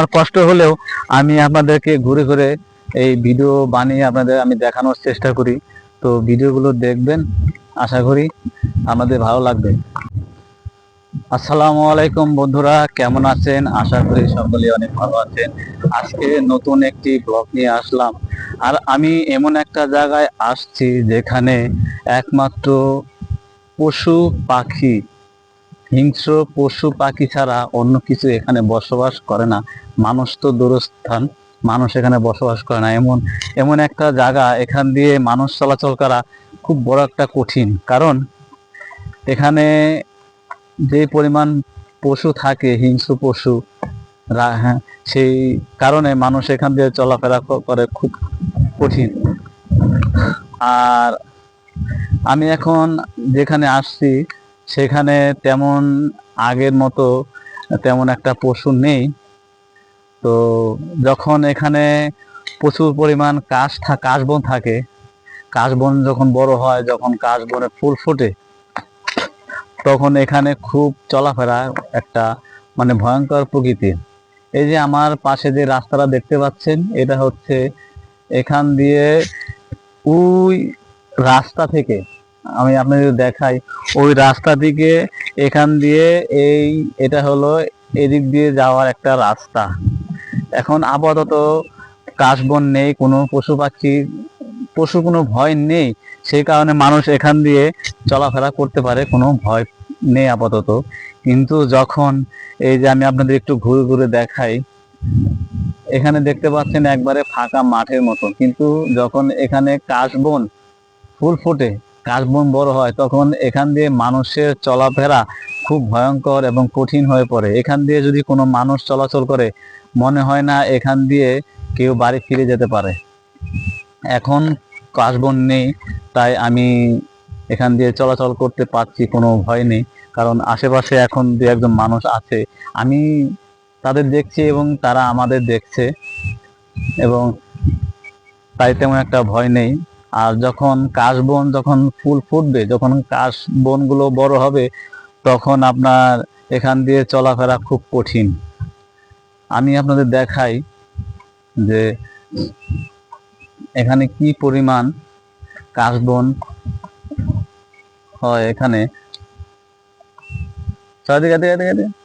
আমার কষ্ট হলেও আমি আপনাদেরকে ঘুরে ঘুরে এই ভিডিও বানিয়ে আপনাদের আমি দেখানোর চেষ্টা করি। তো ভিডিওগুলো দেখবেন, আশা করি আমাদের ভালো লাগবে। আসসালামু আলাইকুম বন্ধুরা, কেমন আছেন? আশা করি সকলে অনেক ভালো আছেন। আজকে নতুন একটি ব্লগ নিয়ে আসলাম। আর আমি এমন একটা জায়গায় আসছি যেখানে একমাত্র পশু পাখি হিংস্র পশু পাখি ছাড়া অন্য কিছু এখানে বসবাস করে না। মানুষ তো দূরস্থান মানুষ এখানে বসবাস করে না। এমন এমন একটা জায়গা এখান দিয়ে মানুষ চলাচল করা খুব বড় একটা কঠিন। কারণ এখানে যে পরিমাণ পশু থাকে হিংস্র পশু হ্যাঁ, সেই কারণে মানুষ এখান দিয়ে চলাফেরা করে খুব কঠিন। আর আমি এখন যেখানে আসছি সেখানে তেমন আগের মতো তেমন একটা পশু নেই। তো যখন এখানে প্রচুর পরিমাণ কাশ কাশবন থাকে, কাশবন যখন বড় হয়, যখন কাশবনে ফুল ফোটে, তখন এখানে খুব চলাফেরা একটা মানে ভয়ঙ্কর প্রকৃতির এই যে আমার পাশে যে রাস্তাটা দেখতে পাচ্ছেন, এটা হচ্ছে এখান দিয়ে ওই রাস্তা থেকে আমি আপনাদের দেখাই। ওই রাস্তা দিকে এখান দিয়ে এই, এটা হলো এদিক দিয়ে যাওয়ার একটা রাস্তা। এখন আপাতত কাশবন নেই, কোনো পশু পাখি, পশু কোনো ভয় নেই। সেই কারণে মানুষ এখান দিয়ে চলাফেরা করতে পারে, কোনো ভয় নেই আপাতত। কিন্তু যখন এই যে আমি আপনাদের একটু ঘুরে ঘুরে দেখাই, এখানে দেখতে পাচ্ছেন একবারে ফাঁকা মাঠের মতো। কিন্তু যখন এখানে কাশবন ফুল ফোটে কাশবন বড় হয়, তখন এখান দিয়ে মানুষের চলাফেরা খুব ভয়ঙ্কর এবং কঠিন হয়ে পড়ে। এখান দিয়ে যদি কোনো মানুষ চলাচল করে, মনে হয় না এখান দিয়ে কেউ বাড়ি ফিরে যেতে পারে। এখন কাশবন নেই, তাই আমি এখান দিয়ে চলাচল করতে পারছি, কোনো ভয় নেই। কারণ আশেপাশে এখন দু একজন মানুষ আছে। আমি তাদের দেখছি এবং তারা আমাদের দেখছে এবং তাই তেমন একটা ভয় নেই। আর যখন কাশবন যখন ফুল ফুটবে, যখন কাশ বনগুলো বড় হবে, তখন আপনার এখান দিয়ে চলাফেরা খুব কঠিন। আমি আপনাদের দেখাই যে এখানে কি পরিমাণ কাশবন হয় এখানে। চারিদিকে দিকে দিকে দিকে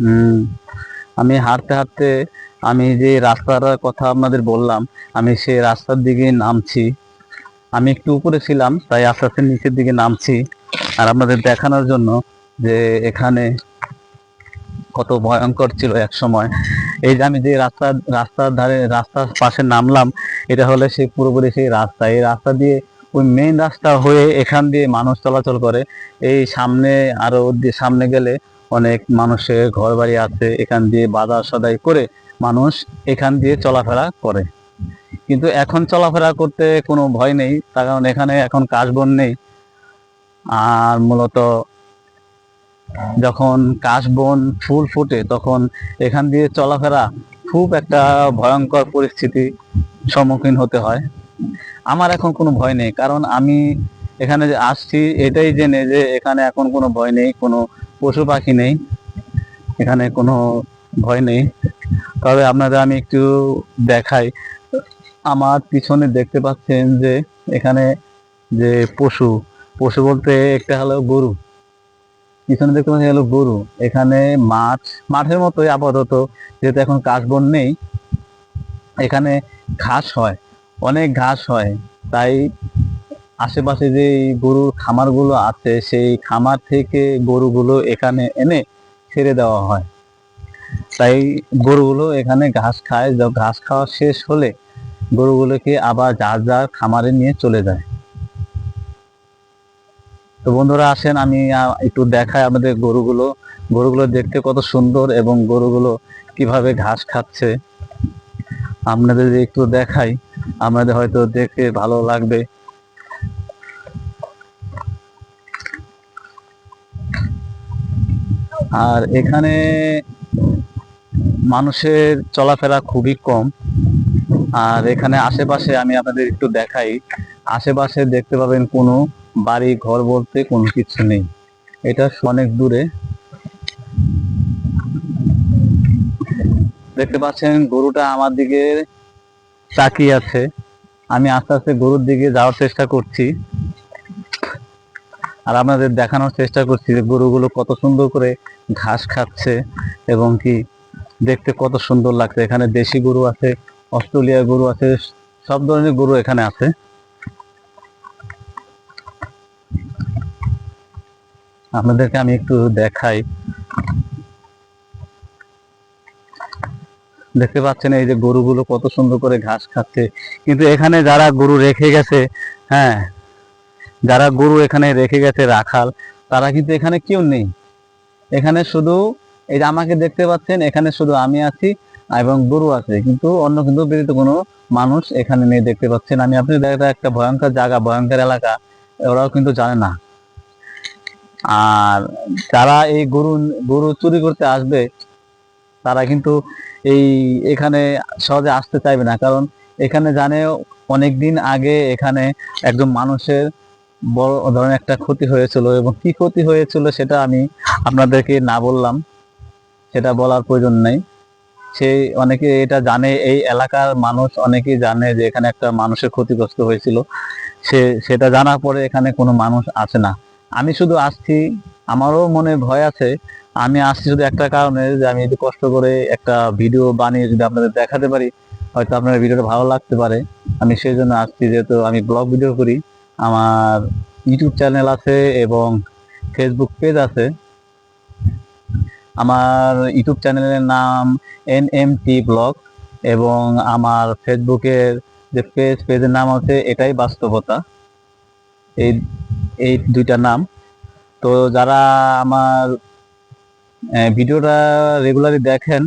হুম। আমি হাঁটতে হাঁটতে আমি যে রাস্তাটার কথা আপনাদের বললাম, আমি সেই রাস্তার দিকে নামছি। আমি একটু উপরে ছিলাম, তাই আস্তে আস্তে নিচের দিকে নামছি। আর আপনাদের দেখানোর জন্য যে এখানে কত ভয়ঙ্কর ছিল এক সময়। এই যে আমি যে রাস্তা, রাস্তার ধারে, রাস্তার পাশে নামলাম, এটা হলে সেই পুরোপুরি সেই রাস্তা। এই রাস্তা দিয়ে ওই মেইন রাস্তা হয়ে এখান দিয়ে মানুষ চলাচল করে। এই সামনে আরও সামনে গেলে অনেক মানুষের ঘর বাড়ি আছে, এখান দিয়ে বাজার সদাই করে মানুষ এখান দিয়ে চলাফেরা করে। কিন্তু এখন চলাফেরা করতে কোনো ভয় নেই, তার কারণ এখানে এখন কাশবন নেই। আর মূলত যখন কাশবন ফুল ফোটে, তখন এখান দিয়ে চলাফেরা খুব একটা ভয়ঙ্কর পরিস্থিতি সম্মুখীন হতে হয়। আমার এখন কোনো ভয় নেই, কারণ আমি এখানে যে আসছি, এটাই জেনে যে এখানে এখন কোনো ভয় নেই, কোনো পশু পাখি নেই, এখানে কোনো ভয় নেই। তবে আপনাদের আমি একটু দেখাই, আমার পিছনে দেখতে পাচ্ছেন যে এখানে যে পশু পশু বলতে একটা হলো গরু, পিছনে দেখতে পাচ্ছেন হলো গরু, এখানে মাঠ মাঠের মতোই আপাতত, যেহেতু এখন কাশবন নেই, এখানে ঘাস হয়, অনেক ঘাস হয়, তাই আশেপাশে যে গরুর খামারগুলো আছে, সেই খামার থেকে গরুগুলো এখানে এনে ছেড়ে দেওয়া হয়। তাই গরুগুলো এখানে ঘাস খায়। ঘাস খাওয়া শেষ হলে গরুগুলোকে আবার যার যার খামারে নিয়ে চলে যায়। তো বন্ধুরা আসেন, আমি একটু দেখাই আমাদের গরুগুলো। গরুগুলো দেখতে কত সুন্দর এবং গরুগুলো কীভাবে ঘাস খাচ্ছে। আপনাদের একটু দেখাই। আপনাদের হয়তো দেখে ভালো লাগবে। আর এখানে মানুষের চলাফেরা খুবই কম। আর এখানে আশেপাশে আমি আপনাদের একটু দেখাই। আশেপাশে দেখতে পাবেন কোনো বাড়ি, ঘর বলতে কোনো কিছু নেই। এটা অনেক দূরে। দেখতে পাচ্ছেন গরুটা আমার দিকে তাকিয়ে আছে। আমি আস্তে আস্তে গরুর দিকে যাওয়ার চেষ্টা করছি। আর আপনাদের দেখানোর চেষ্টা করছি যে গরুগুলো কত সুন্দর করে ঘাস খাচ্ছে এবং কি দেখতে কত সুন্দর লাগছে। এখানে দেশি গরু আছে অস্ট্রেলিয়া গরু আছে, সব ধরনের গরু এখানে আছে। আপনাদেরকে আমি একটু দেখাই। দেখতে পাচ্ছেন এই যে গরুগুলো কত সুন্দর করে ঘাস খাচ্ছে। কিন্তু এখানে যারা গরু রেখে গেছে হ্যাঁ যারা গরু এখানে রেখে গেছে রাখাল, তারা কিন্তু এখানে কেউ নেই। এখানে শুধু এই যে আমাকে দেখতে পাচ্ছেন, এখানে শুধু আমি আছি এবং গরু আছে, কিন্তু অন্য কিন্তু ব্যতীত কোনো মানুষ এখানে নেই দেখতে পাচ্ছেন। আমি আপনি দেখা একটা ভয়ঙ্কর জায়গা, ভয়ঙ্কর এলাকা, ওরাও কিন্তু জানে না। আর যারা এই গরু গরু চুরি করতে আসবে, তারা কিন্তু এই এখানে সহজে আসতে চাইবে না, কারণ এখানে জানে অনেক দিন আগে এখানে একজন মানুষের বড় ধরনের একটা ক্ষতি হয়েছিল এবং কি ক্ষতি হয়েছিল সেটা আমি আপনাদেরকে না বললাম, সেটা বলার প্রয়োজন নেই। সে অনেকে এটা জানে, এই এলাকার মানুষ অনেকেই জানে যে এখানে একটা মানুষের ক্ষতিগ্রস্ত হয়েছিল। সে, সেটা জানার পরে এখানে কোনো মানুষ আসে না। আমি শুধু আসছি, আমারও মনে ভয় আছে। আমি আসছি শুধু একটা কারণে যে আমি যদি কষ্ট করে একটা ভিডিও বানিয়ে যদি আপনাদের দেখাতে পারি, হয়তো আপনার ভিডিওটা ভালো লাগতে পারে। আমি সেই জন্য আসছি, যেহেতু আমি ব্লগ ভিডিও করি। আমার ইউটিউব চ্যানেল আছে এবং ফেসবুক পেজ আছে। আমার ইউটিউব চ্যানেলের নাম এন এম টি ব্লগ এবং আমার ফেসবুকের যে পেজ পেজের নাম আছে, এটাই বাস্তবতা। এই এই দুইটা নাম। তো যারা আমার ভিডিওটা রেগুলারলি দেখেন,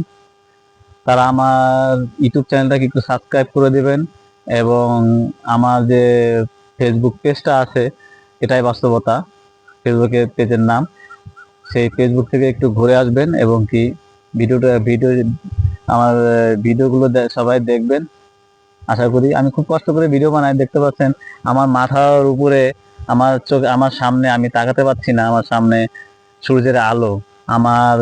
তারা আমার ইউটিউব চ্যানেলটাকে একটু সাবস্ক্রাইব করে দেবেন এবং আমার যে ফেসবুক পেজটা আছে, এটাই বাস্তবতা ফেসবুকের পেজের নাম। সেই ফেসবুক থেকে একটু ঘুরে আসবেন এবং কি ভিডিওটা, ভিডিও, আমার ভিডিওগুলো সবাই দেখবেন। আশা করি, আমি খুব কষ্ট করে ভিডিও বানাই, দেখতে পাচ্ছেন, আমার মাথার উপরে, আমার চোখ, আমার সামনে আমি তাকাতে পারছি না, আমার সামনে সূর্যের আলো। আমার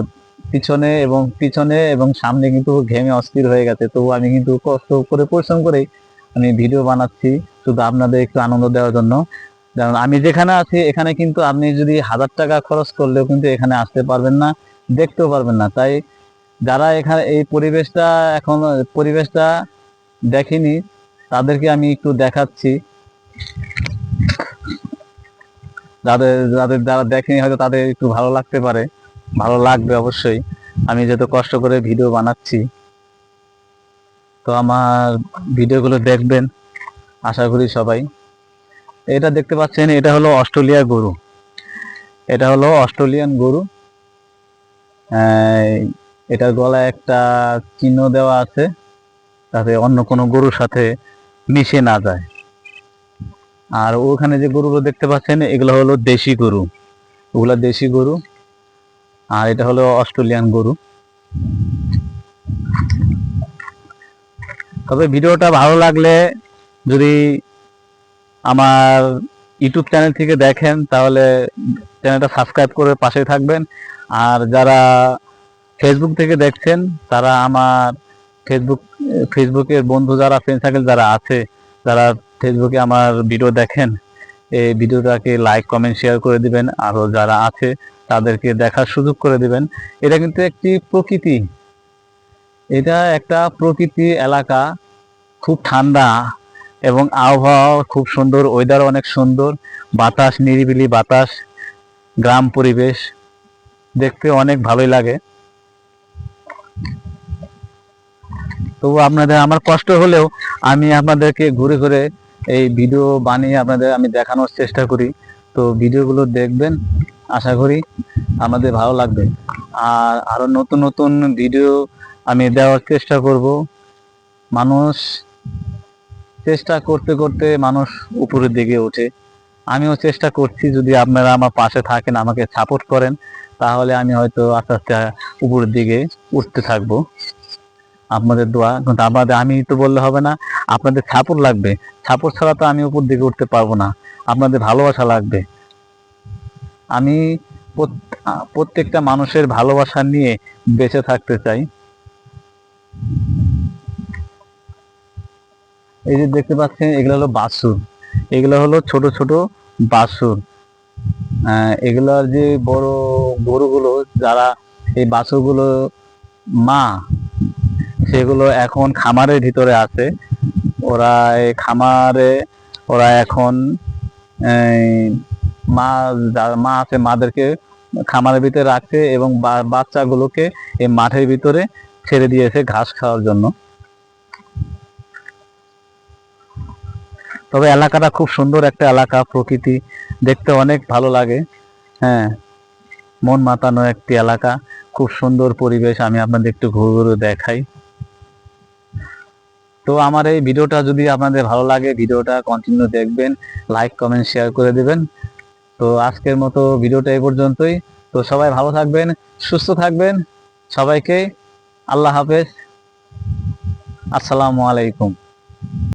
পিছনে এবং পিছনে এবং সামনে কিন্তু ঘেমে অস্থির হয়ে গেছে, তবু আমি কিন্তু কষ্ট করে, পরিশ্রম করেই আমি ভিডিও বানাচ্ছি। শুধু আপনাদের একটু আনন্দ দেওয়ার জন্য। কারণ আমি যেখানে আছি, এখানে কিন্তু আপনি যদি হাজার টাকা খরচ করলেও কিন্তু এখানে আসতে পারবেন না, দেখতেও পারবেন না। তাই যারা এখানে এই পরিবেশটা এখন, পরিবেশটা দেখেনি, তাদেরকে আমি একটু দেখাচ্ছি। যাদের যাদের যারা দেখেনি, হয়তো তাদের একটু ভালো লাগতে পারে। ভালো লাগবে অবশ্যই। আমি যত কষ্ট করে ভিডিও বানাচ্ছি, তো আমার ভিডিওগুলো দেখবেন। আশা করি সবাই। এটা দেখতে পাচ্ছেন, এটা হলো অস্ট্রেলিয়া গরু। এটা হলো অস্ট্রেলিয়ান গরু। এটার গলায় একটা চিহ্ন দেওয়া আছে তাতে অন্য কোনো গরুর সাথে মিশে না যায়। আর ওখানে যে গরুগুলো দেখতে পাচ্ছেন, এগুলো হলো দেশি গরু। ওগুলা দেশি গরু। আর এটা হলো অস্ট্রেলিয়ান গরু। তবে ভিডিওটা ভালো লাগলে যদি আমার ইউটিউব চ্যানেল থেকে দেখেন, তাহলে চ্যানেলটা সাবস্ক্রাইব করে পাশে থাকবেন। আর যারা ফেসবুক থেকে দেখছেন, তারা আমার ফেসবুক ফেসবুকের বন্ধু যারা ফ্রেন্ড সার্কেল যারা আছে, যারা ফেসবুকে আমার ভিডিও দেখেন, এই ভিডিওটাকে লাইক কমেন্ট শেয়ার করে দিবেন। আরও যারা আছে, তাদেরকে দেখার সুযোগ করে দিবেন। এটা কিন্তু একটি প্রকৃতি। এটা একটা প্রকৃতি এলাকা। খুব ঠান্ডা। এবং আবহাওয়া খুব সুন্দর ওয়েদার অনেক সুন্দর, বাতাস, নিরিবিলি বাতাস, গ্রাম পরিবেশ, দেখতে অনেক ভালোই লাগে। তবু আপনাদের আমার কষ্ট হলেও আমি আপনাদেরকে ঘুরে ঘুরে এই ভিডিও বানিয়ে আপনাদের আমি দেখানোর চেষ্টা করি। তো ভিডিওগুলো দেখবেন, আশা করি আমাদের ভালো লাগবে। আর আরও নতুন নতুন ভিডিও আমি দেওয়ার চেষ্টা করব। মানুষ চেষ্টা করতে করতে মানুষ উপরের দিকে ওঠে। আমিও চেষ্টা করছি যদি আপনারা আমার পাশে থাকেন, আমাকে সাপোর্ট করেন, তাহলে আমি হয়তো আস্তে আস্তে উপরের দিকে উঠতে থাকব। আপনাদের দোয়া, কিন্তু আমাদের, আমি তো বললে হবে না, আপনাদের সাপোর্ট লাগবে। সাপোর্ট ছাড়া তো আমি উপর দিকে উঠতে পারব না। আপনাদের ভালোবাসা লাগবে। আমি প্রত- প্রত্যেকটা মানুষের ভালোবাসা নিয়ে বেঁচে থাকতে চাই। এই যে দেখতে পাচ্ছেন এগুলো হলো বাছুর এগুলো হলো ছোট ছোট আহ, এগুলোর যে বড় গরুগুলো যারা এই বাছুরগুলো মা সেগুলো এখন খামারের ভিতরে আছে। ওরা এই খামারে ওরা এখন মা মা আছে মাদেরকে খামারের ভিতরে রাখছে এবং বাচ্চাগুলোকে এই মাঠের ভিতরে ছেড়ে দিয়েছে ঘাস খাওয়ার জন্য। তবে এলাকাটা খুব সুন্দর একটা এলাকা, প্রকৃতি দেখতে অনেক ভালো লাগে। হ্যাঁ মন মাতানো একটি এলাকা, খুব সুন্দর পরিবেশ, আমি আপনাদের একটু ঘুরে ঘুরে দেখাই। তো আমার এই ভিডিওটা যদি আপনাদের ভালো লাগে, ভিডিওটা কন্টিনিউ দেখবেন লাইক কমেন্ট শেয়ার করে দেবেন। তো আজকের মতো ভিডিওটা এই পর্যন্তই। তো সবাই ভালো থাকবেন, সুস্থ থাকবেন। সবাইকে আল্লাহ হাফেজ। আসসালামু আলাইকুম।